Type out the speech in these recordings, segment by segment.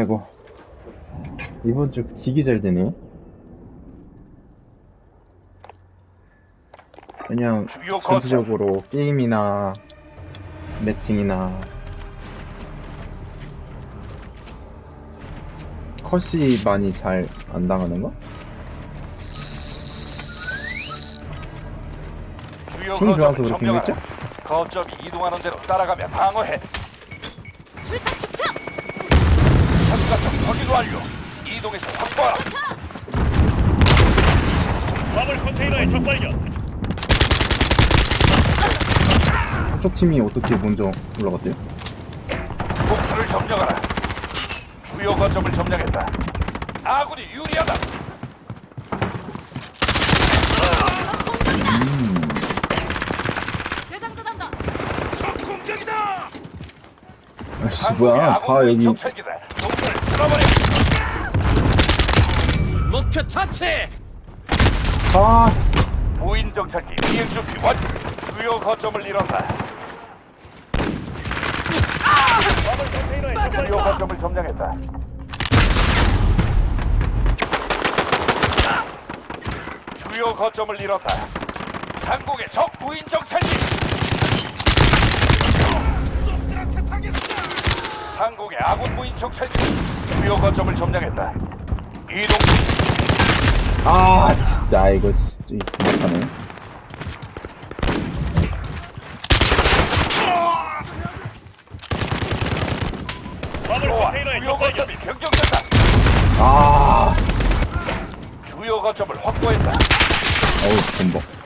아이고. 이번 주 지기 잘 되네. 그냥 주요 거점 전체적으로 게임이나 매칭이나 컷이 많이 잘 안 당하는 거? 주요 힘이 좋아서 그렇게 점령하라. 생겼죠? 거점이 이동하는 대로 따라가며 방어해. 확인 완료. 이동해서 확보하라. 화물 컨테이너의 적발견. 저쪽 팀이 어떻게 먼저 올라갔대요? 목표를 점령하라. 주요 거점을 점령했다. 아군이 유리하다. 음, 대장전 한다! 적 공격이다. 아씨 뭐야? 다 여기 정찰기다. 쓸어버려. 목표 처치! 아 무인 정찰기 비행 준비 완. 주요 거점을 잃었다. 화물 주요. 거점을 점령했다. 주요 거점을 잃었다. 상공의 적 무인 정찰기. 상공의 아군 무인 정찰기. 주요 거점을 점령했다. 이동 아 진짜 이거 진짜 못하네. 컨테이너의 주요. 거점이 변경된다. 아 주요 거점을 확보했다. 어우 전복.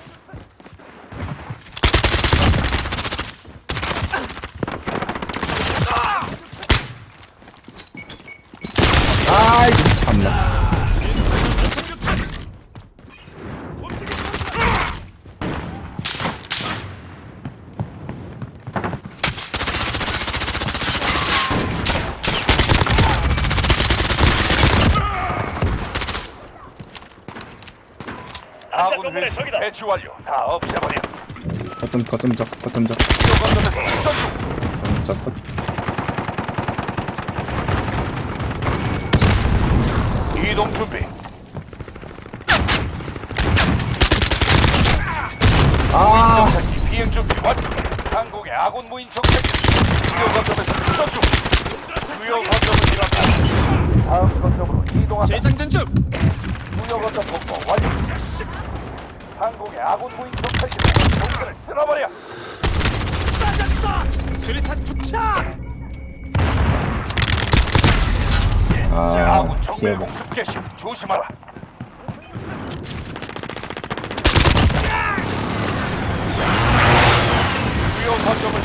참나. 아군 적이다. 배치 완료. 다 없애버려. 거점 거점적 거점적 주요 거점에서 출전 중. 거점적 거. 이동 준비. 아 정찰기 비행 준비 완. 상공의 아군 무인 정찰기. 주요 거점에서 중. 주요 거점을 잃었다. 다음 거점으로 이동한다. 재장전 중! 주요 거점 복구 완료. 상공의 아군 무인 정찰기. 동료를 쓸어버려. 수리탄 투척! 아, 아군 정밀 기억. 공습 개시 조심하라. 주요 거점을.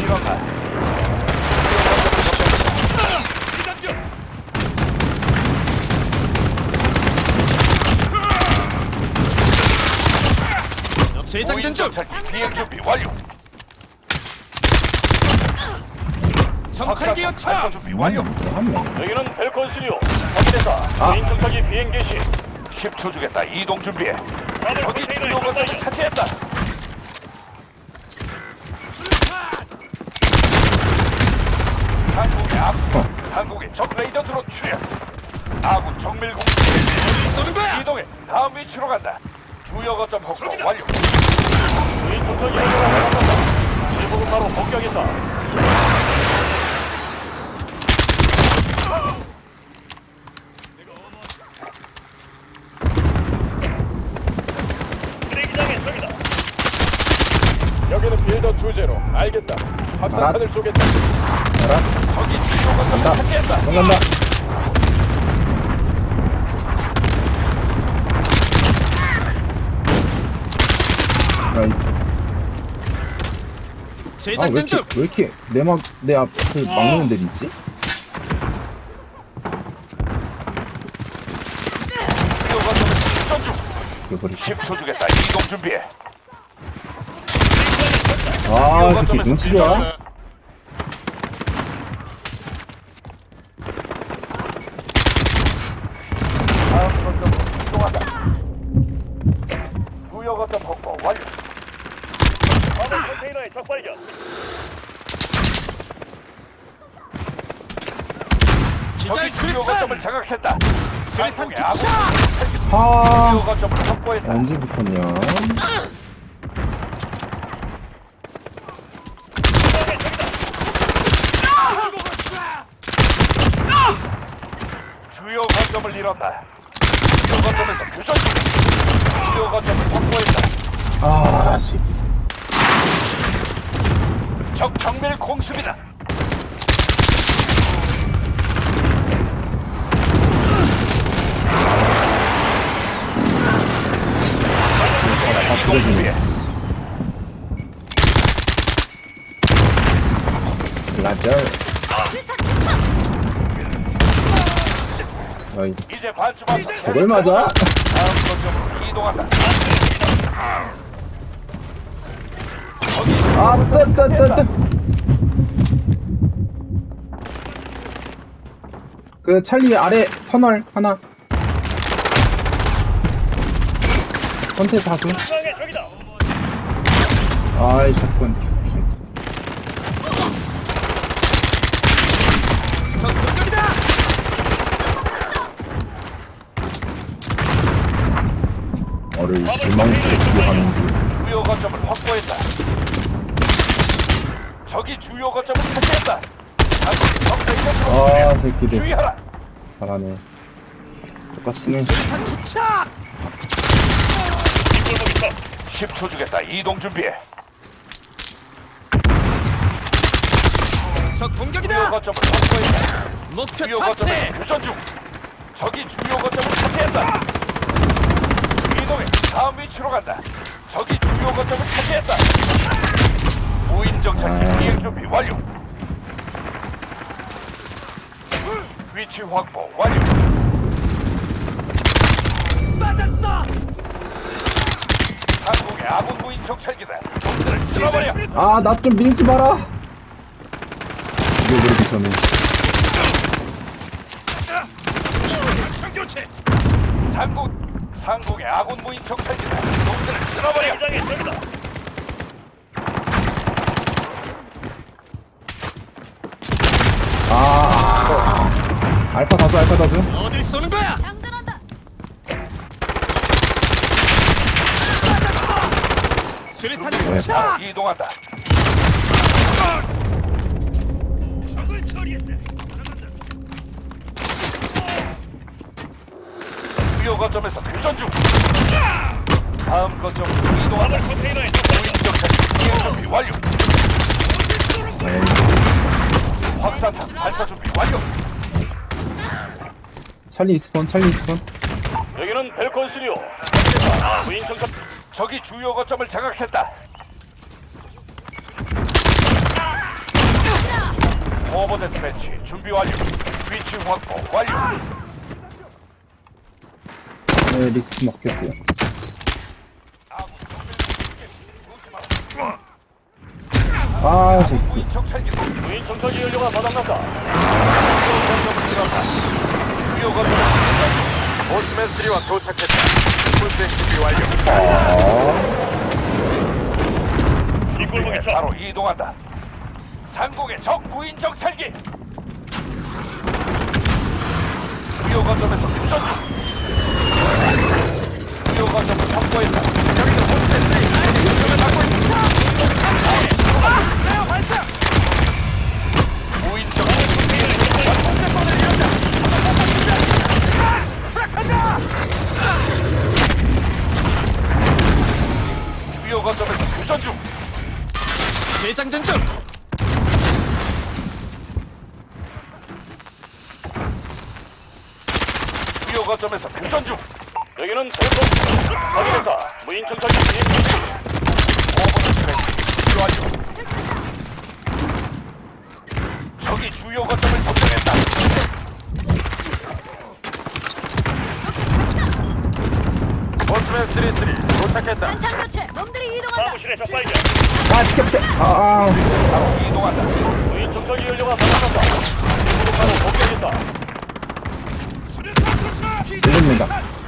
재장전 중! 비행 준비 완료. 정찰기 요청! 준비 완료. 여기는 벨콘 시리오. 확인했다. 아. 무인 정찰기 비행 개시. 10초 주겠다. 이동 준비해. 컨테이너의 주요 적발견. 차지했다. 한국의 앞, 한국의 적 레이더 드론 출현. 아군 정밀 공습 쏘는 거야! 이동해. 다음 위치로 간다. 주요 거점 확보 완료. 무인 정찰기. 일부분 바로 복귀하겠다. 쓰레기장의 적이다. 여기는 빌더 투제로. 알겠다. 확산탄을 쏘겠다. 알아? 적이 주요 거점을 간다. 차지했다. 도망간다. 나이스. 아, 왜 재장전 이렇게, 중! 왜 이렇게 내 막, 내 앞을 막는 데도 있지? 주요 거점을 출전 중. 이거버리고 10초 주겠다. 이동 준비해. 아, 이렇게 눈치 좋아? 다음 거점으로 이동한다. 주요 거점 확보 완료. 화물 컨테이너의 적발견. 기절 적이 주요 거점 수리탄! 거점을 장악했다. 수류탄 한국의 아군 투척 아, 주요 거점을 확보했다. 언제 붙었냐? 주요 거점을 잃었다. 주요 거점에서 교전 중. 주요 거점을 확보했다. 아, 씨. 적 정밀 공습이다. 다 이동. 준비해. 라절. 수류탄 나이스. 이제 반쯤 왔어. 저걸 맞아? 다음 거점으로 이동한다. 아, 뜨, 뜨, 뜨, 뜨. 그 찰리 아래 터널 하나. 컨테 다수. 아이, 샷건. 적 공격이다 어를 실망시키고 하는 줄. 주요 거점을 확보했다. 적이 주요 거점을 차지했다. 당신이 아, 새끼들. 주의하라. 잘하네. 있어. 10초 주겠다. 이동 준비해. 적 주요 공격이다 거점을 확보했다. 목표 주요 차치 교전 중. 적이 주요 거점을 차지했다. 이동해. 다음 위치로 간다. 적이 거점을 차지했다. 무인 정찰기 비행 준비 완료. 위치 확보 완료. 맞았어 한국의 아군 무인 정찰기다. 놈들을 쓸어버려. 아, 나 좀 밀지 마라. 이거 그러기 전에. 상국 상국의 아군 무인 정찰기다. 놈들을 쓸어버려. 적이다. 아, 알파 다수, 알파 다수. 어딜 쏘는 거야 장전한다 수류탄 네. 투척 이동한다. 거점에서 교전 중. 다음 거점으로. 화물 컨테이너에 적발견. 무인 정찰기 비행 준비 완료. 확산탄 발사 준비 완료. 찰리 스폰, 찰리 스폰. 여기는 벨콘 스리오. 무인 정찰. 적이 주요 거점을 장악했다. 오버데드 배치 준비 완료. 위치 확보 완료. 네, 리스크 먹겠어요. 아, 새끼. 오스맨 3와 도착했다. 완료. 바로 이동한다. 상공의 적 무인 정찰기. 주요 거점에서 교전 중. 정찰기. 주요 거점에서 교전 중. 여기는 벨콘. 확인했다. 무인 정찰기. 오버데드 배치 준비 완료. 적이 주요 거점을 점령했다. 오스맨 33 도착했다. 단창 교체 놈들이 이동한다 사무실에 적발견. 아, 캡틴. 아, 아. 바로 이동한다. 무인 정찰기 연료가 바닥났다. 바로 공격. 공격했다. 여기는 오스맨 3 공격을 받고 있다.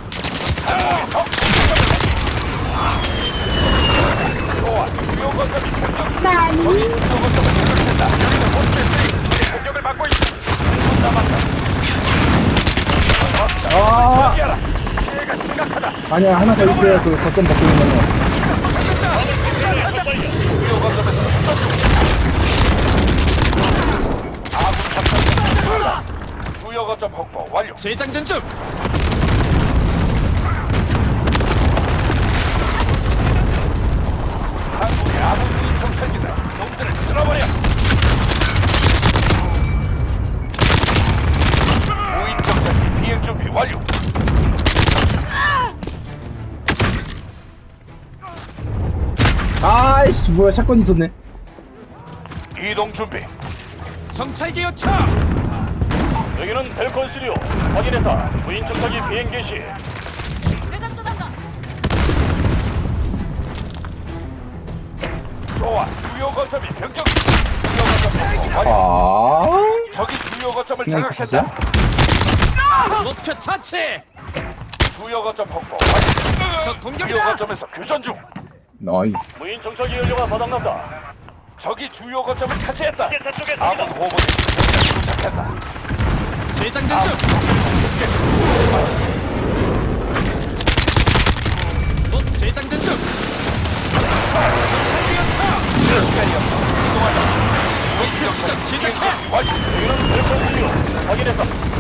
아. 아니야, 하나 더 있어요. 그 거점. 아군 탑승 주요 거점 확보 완료. 재장전 중. 뭐야, 샷건 있었네. 이동 준비. 정찰기 요청. 여기는 델콘 시리오. 확인했다. 무인 정찰기 비행 개시. 대장전 한다. 좋아. 주요 거점이 변경. 주요 거점. 아, 적이 주요 거점을 그냥 장악했다. 목표 차치. 주요 거점 확보. 적 공격이다. 주요 거점에서 교전 중. 나이스. 무인 정찰기 연료가 바닥났다. 적이 주요 거점을 차지했다. 쪽에 아군. 호번이 도착했다. 재장전 중. 곧 재장전 중. 시간이 없어. 이동하자. 목표 지점 시작해. 완료. 여기는 델콘 시리오. 확인했다.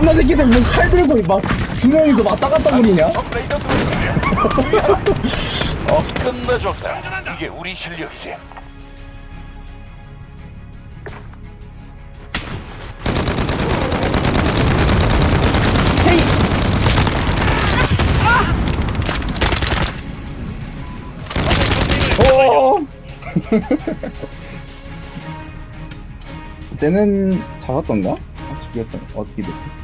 겁나 새끼들 뭐칼 들고 막, 두 명이서 왔다 갔다 거리냐? 들어주세요. 어, 끝내줬다. 이게 우리 실력이지. 헤이! 오! 쟤는 잡았던가? 아, 죽였던 어떻게 됐지?